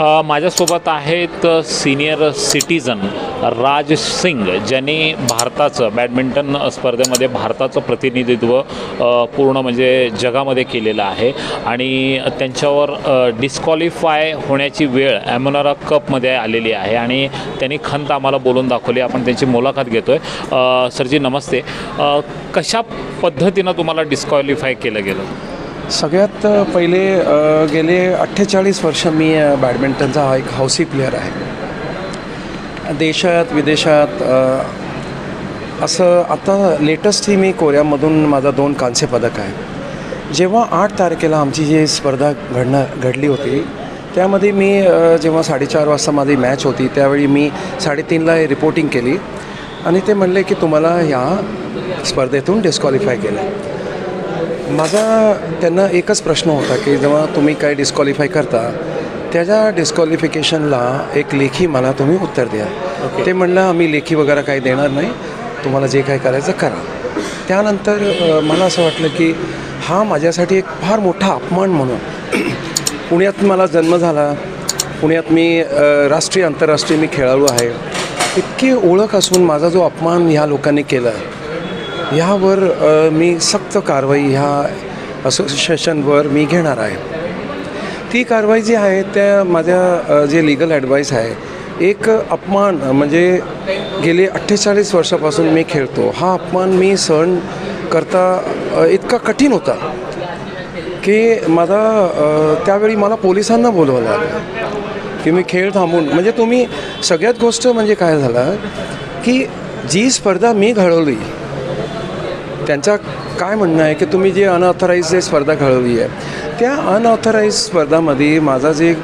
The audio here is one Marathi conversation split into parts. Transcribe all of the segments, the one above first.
माझ्यासोबत आहेत सिनियर सिटीजन राज सिंग ज्यांनी भारताचं बॅडमिंटन स्पर्धेमध्ये भारताचं प्रतिनिधित्व पूर्ण म्हणजे जगामध्ये केलेलं आहे. आणि त्यांच्यावर डिस्क्वालिफाय होण्याची वेळ ॲमोनारा कपमध्ये आलेली आहे. आणि त्यांनी खंत आम्हाला बोलून दाखवली. आपण त्यांची मुलाखत घेतो आहे सरजी नमस्ते. कशा पद्धतीनं तुम्हाला डिस्क्वालिफाय केलं गेलं? सगळ्यात पहिले गेले अठ्ठेचाळीस वर्ष मी बॅडमिंटनचा हा एक हौसी प्लेअर आहे. देशात विदेशात असं आता लेटेस्टही मी कोऱ्यामधून माझा दोन कांस्य पदक आहे. जेव्हा आठ तारखेला आमची जी स्पर्धा घडणं घडली होती त्यामध्ये मी जेव्हा साडेचार वाजता माझी मॅच होती त्यावेळी मी साडेतीनला रिपोर्टिंग केली आणि ते म्हणले की तुम्हाला ह्या स्पर्धेतून डिस्क्वालिफाय केलं. माझा त्यांना एकच प्रश्न होता की जेव्हा तुम्ही काय डिस्क्वालिफाय करता त्याच्या डिस्क्वालिफिकेशनला एक लेखी मला तुम्ही उत्तर द्या. ते म्हणलं आम्ही लेखी वगैरे काही देणार नाही तुम्हाला जे काय करायचं करा. त्यानंतर मला असं वाटलं की हा माझ्यासाठी एक फार मोठा अपमान म्हणून. पुण्यात मला जन्म झाला. पुण्यात मी राष्ट्रीय आंतरराष्ट्रीय मी खेळाडू आहे. इतकी ओळख असून माझा जो अपमान ह्या लोकांनी केला ह्यावर यावर मी सक्त कारवाई ह्या असोसिएशनवर मी घेणार आहे. ती कारवाई जी आहे त्या माझ्या जे लिगल ॲडवाईस आहे एक अपमान म्हणजे गेले अठ्ठेचाळीस वर्षापासून मी खेळतो. हा अपमान मी सहन करता इतका कठीण होता की माझा त्यावेळी मला पोलिसांना बोलवावं लागलं की मी खेळ थांबून म्हणजे तुम्ही सगळ्यात गोष्ट म्हणजे काय झालं की जी स्पर्धा मी घडवली त्यांचा काय म्हणणं आहे की तुम्ही जे अनऑथराईज जे स्पर्धा घडवली आहे त्या अनऑथराईज स्पर्धामध्ये माझा जे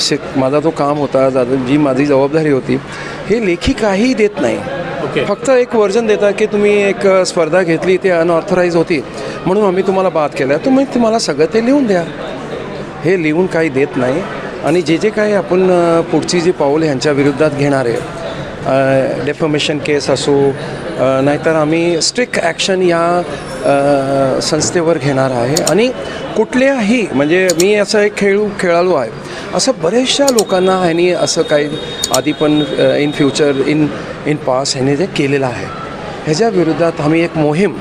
शिक माझा जो काम होता जा- जी माझी जबाबदारी होती हे लेखी काहीही देत नाही. ओके. फक्त एक वर्जन देता की तुम्ही एक स्पर्धा घेतली ती अनऑथराईज होती. म्हणून आम्ही तुम्हाला बाद केलं तुम्ही तुम्हाला सगळं ते लिहून द्या. हे लिहून काही देत नाही. आणि जे जे काही आपण पुढची जी पाऊल ह्यांच्या विरोधात घेणार आहे डेफमेशन केस असो नाहीतर आम्ही स्ट्रिक्ट ॲक्शन या संस्थेवर घेणार आहे. आणि कुठल्याही म्हणजे मी असं एक खेळू खेळाडू आहे. असं बऱ्याचशा लोकांना ह्यानी असं काही आधी पण in future in in pass ह्याने जे केलेलं आहे. ह्याच्या विरोधात आम्ही एक मोहीम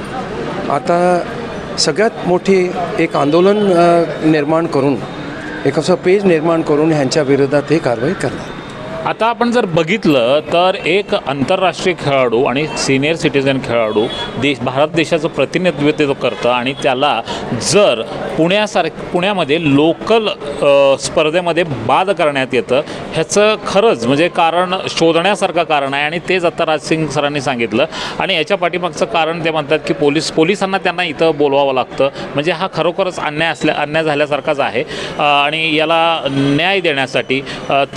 आता सगळ्यात मोठी एक आंदोलन निर्माण करून एक असं पेज निर्माण करून ह्यांच्या विरोधात हे कारवाई करणार. आता आपण जर बघितलं तर एक आंतरराष्ट्रीय खेळाडू आणि सिनियर सिटीजन खेळाडू देश भारत देशाचं प्रतिनिधित्व करतं आणि त्याला जर पुण्यासारख पुण्यामध्ये लोकल स्पर्धेमध्ये बाद करण्यात येतं ह्याचं खरंच म्हणजे कारण शोधण्यासारखं कारण आहे आणि तेच आता राजसिंग सरांनी सांगितलं. आणि याच्या पाठीमागचं कारण ते म्हणतात की पोलीस पोलिसांना त्यांना इथं बोलवावं लागतं. म्हणजे हा खरोखरच अन्याय असल्या अन्याय झाल्यासारखाच आहे. आणि याला न्याय देण्यासाठी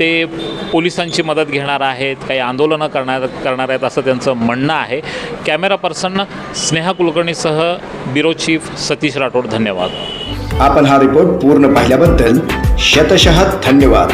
ते पोलीस पोलिसांची मदत घेणार आहेत काही आंदोलनं करणार करणार आहेत असं त्यांचं म्हणणं आहे. कॅमेरा पर्सन स्नेहा कुलकर्णीसह ब्युरो चीफ सतीश राठोड धन्यवाद. आपण हा रिपोर्ट पूर्ण पाहिल्याबद्दल शतशः धन्यवाद.